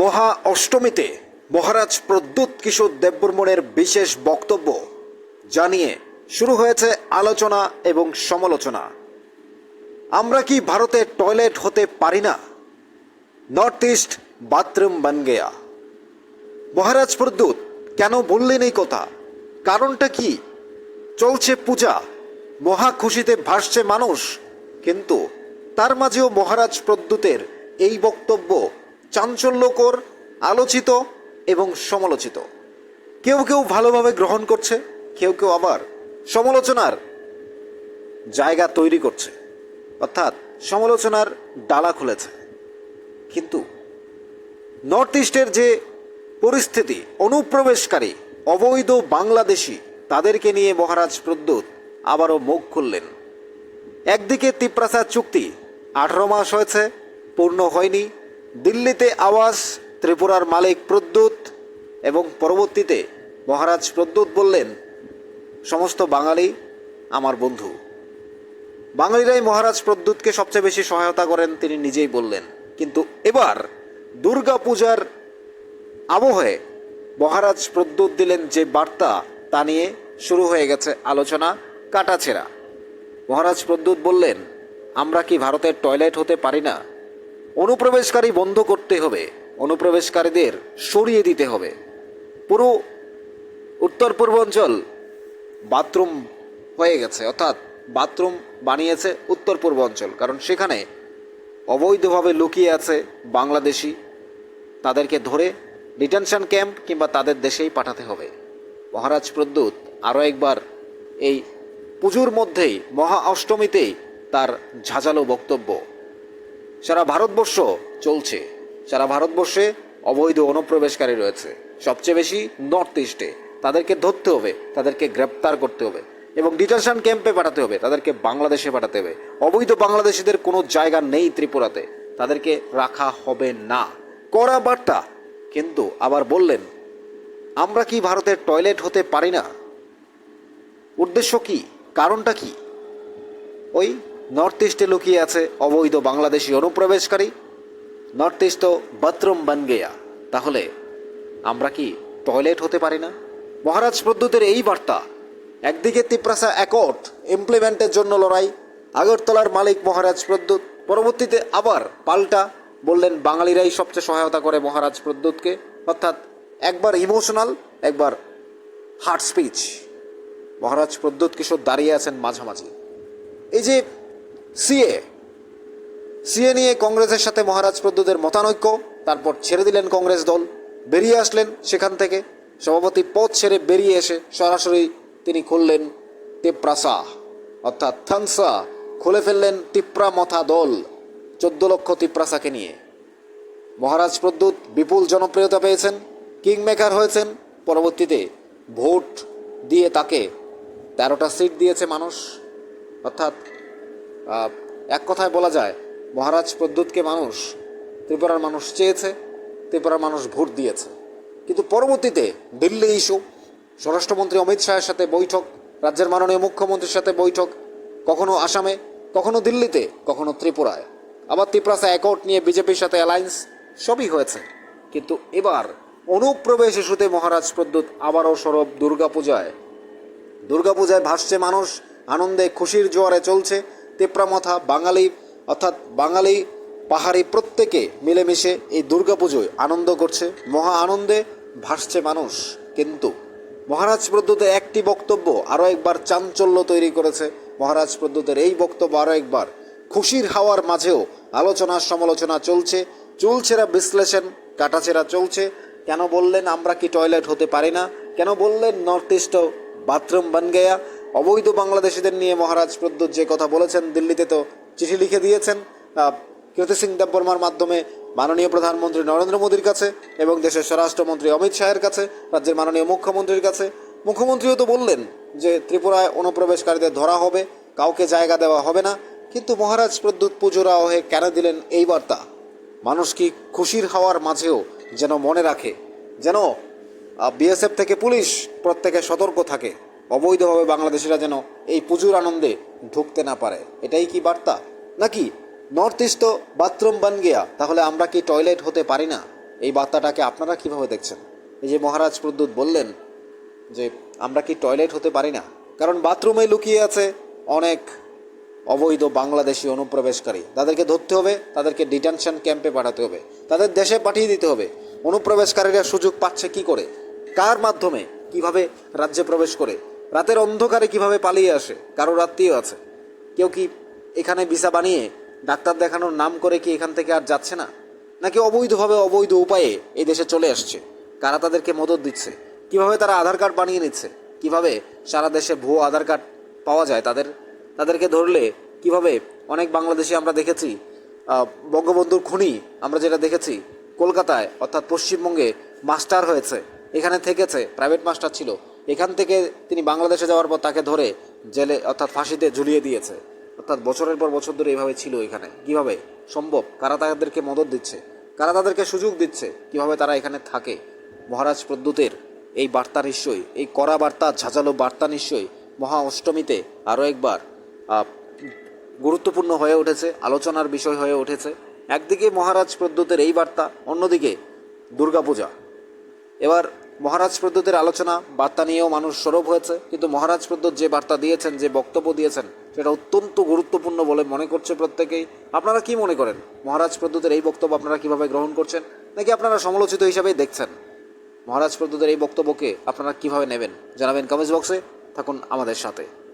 মহা অষ্টমীতে মহারাজ প্রদ্যুৎ কিশোর দেববর্মনের বিশেষ বক্তব্য জানিয়ে শুরু হয়েছে আলোচনা এবং সমালোচনা। আমরা কি ভারতে টয়লেট হতে পারি না? নর্থ ইস্ট বাথরুম বান গেয়া মহারাজ প্রদ্যুৎ, কেন বললেন এই কথা? কারণটা কি? চলছে পূজা, মহা খুশিতে ভাসছে মানুষ, কিন্তু তার মাঝেও মহারাজ প্রদ্যুতের এই বক্তব্য চাঞ্চল্যকর, আলোচিত এবং সমালোচিত। কেউ কেউ ভালোভাবে গ্রহণ করছে, কেউ কেউ আবার সমালোচনার জায়গা তৈরি করছে। অর্থাৎ সমালোচনার ডালা খুলেছে। কিন্তু নর্থ ইস্টের যে পরিস্থিতি, অনুপ্রবেশকারী, অবৈধ বাংলাদেশি, তাদেরকে নিয়ে মহারাজ প্রদ্যুৎ আবারও মুখ খুললেন। একদিকে তিপ্রাসা চুক্তি আঠারো মাস হয়েছে, পূর্ণ হয়নি দিল্লিতে আওয়াজ, ত্রিপুরার মালিক প্রদ্যুৎ এবং পরবর্তীতে মহারাজ প্রদ্যুৎ বললেন, সমস্ত বাঙালি আমার বন্ধু। বাঙালিরাই মহারাজ প্রদ্যুৎকে সবচেয়ে বেশি সহায়তা করেন তিনি নিজেই বললেন। কিন্তু এবার দুর্গা পূজার আবহে মহারাজ প্রদ্যুৎ দিলেন যে বার্তা তা নিয়ে শুরু হয়ে গেছে আলোচনা কাটাছেড়া। মহারাজ প্রদ্যুৎ বললেন, আমরা কি ভারতের টয়লেট হতে পারি না? অনুপ্রবেশকারী বন্ধ করতে হবে। অনুপ্রবেশকারীদের সরিয়ে দিতে হবে। পুরো উত্তর পূর্বাঞ্চল বাথরুম হয়ে গেছে, অর্থাৎ বাথরুম বানিয়েছে উত্তর পূর্বাঞ্চল, কারণ সেখানে অবৈধভাবে লুকিয়ে আছে বাংলাদেশি। তাদেরকে ধরে ডিটেনশন ক্যাম্প কিংবা তাদের দেশেই পাঠাতে হবে। মহারাজ প্রদ্যুৎ আরও একবার এই পুজোর মধ্যেই, মহা অষ্টমীতেই তার ঝাঁঝালো বক্তব্য। সারা ভারতবর্ষ চলছে। সারা ভারতবর্ষে অবৈধ অনুপ্রবেশকারী রয়েছে। সবচেয়ে বেশি নর্থ ইস্টে। তাদেরকে ধরতে হবে, তাদেরকে গ্রেপ্তার করতে হবে এবং ডিটেনশন ক্যাম্পে পাঠাতে হবে, তাদেরকে বাংলাদেশে পাঠাতে হবে। অবৈধ বাংলাদেশিদের কোনো জায়গা নেই ত্রিপুরাতে। তাদেরকে রাখা হবে না। কড়া বার্তা। কিন্তু আবার বললেন, আমরা কি ভারতের টয়লেট হতে পারি না? উদ্দেশ্য কি? কারণটা কি? ওই নর্থ ইস্টে লুকিয়ে আছে অবৈধ বাংলাদেশি অনুপ্রবেশকারী। নর্থ ইস্ট তো বাথরুম বান গেয়া। তাহলে আমরা কি টয়লেট হতে পারি না? মহারাজ প্রদ্যুতের এই বার্তা, একদিকে তিপ্রাসা অ্যাকর্ড ইমপ্লিমেন্টের জন্য লড়াই, আগরতলার মালিক মহারাজ প্রদ্যুৎ পরবর্তীতে আবার পাল্টা বললেন বাঙালিরাই সবচেয়ে সহায়তা করে মহারাজ প্রদ্যুৎকে অর্থাৎ একবার ইমোশনাল একবার হার্ট স্পিচ মহারাজ প্রদ্যুৎ কিশোর দাঁড়িয়ে আছেন মাঝামাঝি। এই যে সিএ। সিএ নিয়ে কংগ্রেসের সাথে মহারাজ প্রদ্যুতের মতানৈক্য, তারপর ছেড়ে দিলেন কংগ্রেস দল, বেরিয়ে আসলেন সেখান থেকে। সভাপতি পদ ছেড়ে বেরিয়ে এসে সরাসরি তিনি খুললেন টিপ্রাসা অর্থাৎ থানসা, খুলে ফেললেন তিপ্রা মথা দল, চোদ্দ লক্ষ তিপ্রাসাকে নিয়ে। মহারাজ প্রদ্যুৎ বিপুল জনপ্রিয়তা পেয়েছেন, কিংমেকার হয়েছেন, পরবর্তীতে ভোট দিয়ে তাকে তেরোটা সিট দিয়েছে মানুষ, অর্থাৎ এক কথায় বলা যায়, মহারাজ প্রদ্যুৎকে মানুষ, ত্রিপুরার মানুষ চেয়েছে, ত্রিপুরার মানুষ ভোট দিয়েছে। কিন্তু পরবর্তীতে দিল্লি ইস্যু স্বরাষ্ট্রমন্ত্রী অমিত শাহের সাথে বৈঠক, রাজ্যের মাননীয় মুখ্যমন্ত্রীর সাথে বৈঠক, কখনো আসামে, কখনো দিল্লিতে, কখনো ত্রিপুরায়। আবার ত্রিপুরাসা অ্যাকর্ড নিয়ে বিজেপির সাথে অ্যালায়েন্স সবই হয়েছে। কিন্তু এবার অনুপ্রবেশ ইস্যুতে মহারাজ প্রদ্যুৎ আবারও সরব দুর্গাপূজায়। দুর্গাপূজায় ভাসছে মানুষ, আনন্দে খুশির জোয়ারে চলছে তেপ্রামথা বাঙালি, অর্থাৎ বাঙালি পাহাড়ি প্রত্যেকে মিলেমিশে এই দুর্গাপুজোয় আনন্দ করছে। মহা আনন্দে ভাসছে মানুষ। কিন্তু মহারাজ প্রদ্যুতের একটি বক্তব্য আরও একবার চাঞ্চল্য তৈরি করেছে। মহারাজ প্রদ্যুতের এই বক্তব্য আরও একবার খুশির হাওয়ার মাঝেও আলোচনা সমালোচনা চলছে। চুলছেরা বিশ্লেষণ, কাটাছেরা চলছে। কেন বললেন আমরা কি টয়লেট হতে পারি না? কেন বললেন নর্থ ইস্ট বাথরুম বান গেয়া অবৈধ বাংলাদেশিদের নিয়ে মহারাজ প্রদ্যুৎ যে কথা বলেছেন, দিল্লিতে তো চিঠি লিখে দিয়েছেন। কীর্তি সিং দেববর্মার মাধ্যমে মাননীয় প্রধানমন্ত্রী নরেন্দ্র মোদীর কাছে এবং দেশের স্বরাষ্ট্রমন্ত্রী অমিত শাহের কাছে, রাজ্যের মাননীয় মুখ্যমন্ত্রীর কাছে। মুখ্যমন্ত্রীও তো বললেন যে ত্রিপুরায় অনুপ্রবেশকারীদের ধরা হবে, কাউকে জায়গা দেওয়া হবে না। কিন্তু মহারাজ প্রদ্যুৎ পুজোরা হয়ে কেন দিলেন এই বার্তা? মানুষ কি খুশির হওয়ার মাঝেও যেন মনে রাখে? যেন বিএসএফ থেকে পুলিশ প্রত্যেকে সতর্ক থাকে। অবৈধভাবে বাংলাদেশিরা যেন এই পুজোর আনন্দে ঢুকতে না পারে। এটাই কি বার্তা? নাকি নর্থ ইস্ট তো বাথরুম বান গিয়া তাহলে আমরা কি টয়লেট হতে পারি না? এই বার্তাটাকে আপনারা কীভাবে দেখছেন? এই যে মহারাজ প্রদ্যুৎ বললেন যে, আমরা কি টয়লেট হতে পারি না? কারণ বাথরুমে লুকিয়ে আছে অনেক অবৈধ বাংলাদেশি অনুপ্রবেশকারী। তাদেরকে ধরতে হবে, তাদেরকে ডিটেনশন ক্যাম্পে পাঠাতে হবে, তাদের দেশে পাঠিয়ে দিতে হবে। অনুপ্রবেশকারীরা সুযোগ পাচ্ছে কি করে? কার মাধ্যমে? কীভাবে রাজ্যে প্রবেশ করে? রাতের অন্ধকারে কীভাবে পালিয়ে আসে? কারও রাত্রিও আছে। কেউ কি এখানে ভিসা বানিয়ে ডাক্তার দেখানোর নাম করে কি এখান থেকে আর যাচ্ছে না? নাকি অবৈধভাবে অবৈধ উপায়ে এই দেশে চলে আসছে? কারা তাদেরকে মদত দিচ্ছে? কীভাবে তারা আধার কার্ড বানিয়ে নিচ্ছে? কীভাবে সারা দেশে ভুয়ো আধার কার্ড পাওয়া যায় তাদের? তাদেরকে ধরলে কীভাবে? অনেক বাংলাদেশি আমরা দেখেছি বঙ্গবন্ধুর খুনি, আমরা যেটা দেখেছি, কলকাতায়, অর্থাৎ পশ্চিমবঙ্গে মাস্টার হয়েছে। এখানে থেকেছে প্রাইভেট মাস্টার ছিল। এখান থেকে তিনি বাংলাদেশে যাওয়ার পর তাকে ধরে জেলে, অর্থাৎ ফাঁসিতে ঝুলিয়ে দিয়েছে। অর্থাৎ বছরের পর বছর ধরে এভাবে ছিল এখানে। কীভাবে? সম্ভব? কারা তাদেরকে মদত দিচ্ছে? কারা তাদেরকে সুযোগ দিচ্ছে? কীভাবে তারা এখানে থাকে? মহারাজ প্রদ্যুতের এই বার্তা নিশ্চয়ই, এই কড়া বার্তা, ঝাঁঝালো বার্তা নিশ্চয়ই মহা অষ্টমীতে আরও একবার গুরুত্বপূর্ণ হয়ে উঠেছে, আলোচনার বিষয় হয়ে উঠেছে। একদিকে মহারাজ প্রদ্যুতের এই বার্তা, অন্যদিকে দুর্গাপূজা। এবার মহারাজ প্রদ্যুতের আলোচনা, বার্তা নিয়েও মানুষ সরব হয়েছে। কিন্তু মহারাজ প্রদ্যোত যে বার্তা দিয়েছেন, যে বক্তব্য দিয়েছেন, সেটা অত্যন্ত গুরুত্বপূর্ণ বলে মনে করছে প্রত্যেকেই। আপনারা কি মনে করেন? মহারাজ প্রদ্যুতের এই বক্তব্য আপনারা কীভাবে গ্রহণ করছেন? নাকি আপনারা সমালোচিত হিসাবেই দেখছেন? মহারাজ প্রদ্যুতের এই বক্তব্যকে আপনারা কীভাবে নেবেন? জানাবেন কমেন্ট বক্সে। থাকুন আমাদের সাথে।